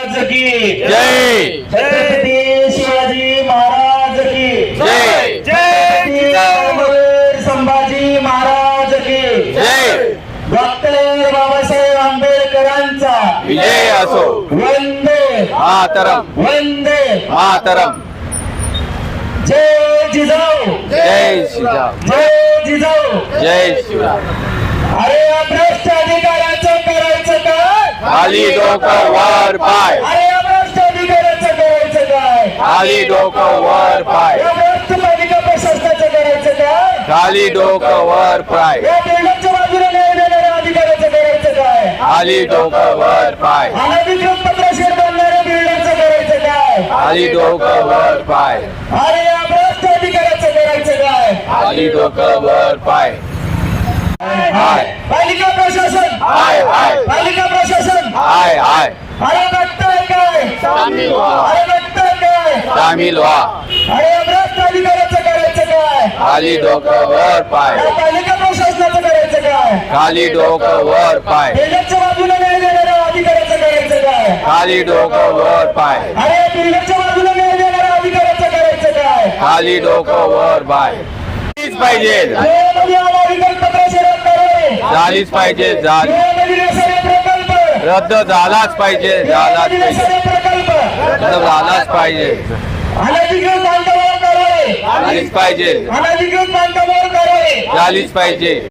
की। जय। छत्रपती शिवाजी महाराज की। जय। वीर संभाजी महाराज की। जय। डॉक्टर बाबासाहेब आंबेडकरांचा। विजय असो। वंदे। मातरम। वंदे। मातरम। जय जिजाऊ। जय श्रीराम जय जिजाऊ। जय श्रीराम अरे या खाली डोकं वर पाय. खाली डोकं वर पाय. या भ्रष्ट पालिका प्रशासनाचं करायचं काय? खाली डोकं वर पाय. या बिल्डरच्या बाजूला न्याय देणाऱ्या अधिकाऱ्याचं करायचं काय? खाली डोकं वर पाय. अनधिकृत पत्रशेर बांधणाऱ्या बिल्डरचं करायचं काय? खाली डोकं वर पाय. अरे या भ्रष्ट अधिकाऱ्याचं करायचं काय? खाली डोकं वर पाय. हाय. पालिका प्रशासन हाय हाय पालिका प्रशासन हाय हाय अरे बघताय काय सामील व्हा. अरे बघताय काय? सामील व्हा अरे या भ्रष्ट अधिकाऱ्याचं करायचं काय? खाली डोकं वर पाय. या पालिका प्रशासनाचं करायचं काय? खाली डोकं वर पाय. बिल्डरच्या बाजूला न्याय देणाऱ्या अधिकाऱ्याचं करायचं काय? खाली डोकं वर पाय. अरे बिल्डरच्या बाजूला न्याय देणाऱ्या अधिकाऱ्याचं करायचं काय? खाली डोकं वर पाय. झालीच पाहिजे. वेळेमध्ये आला अधिकारी. झालीच पाहिजे झाली. रद्द झालाच पाहिजे. झालाच पाहिजे. रद्द झालाच पाहिजे. झालीच पाहिजे. झालीच पाहिजे.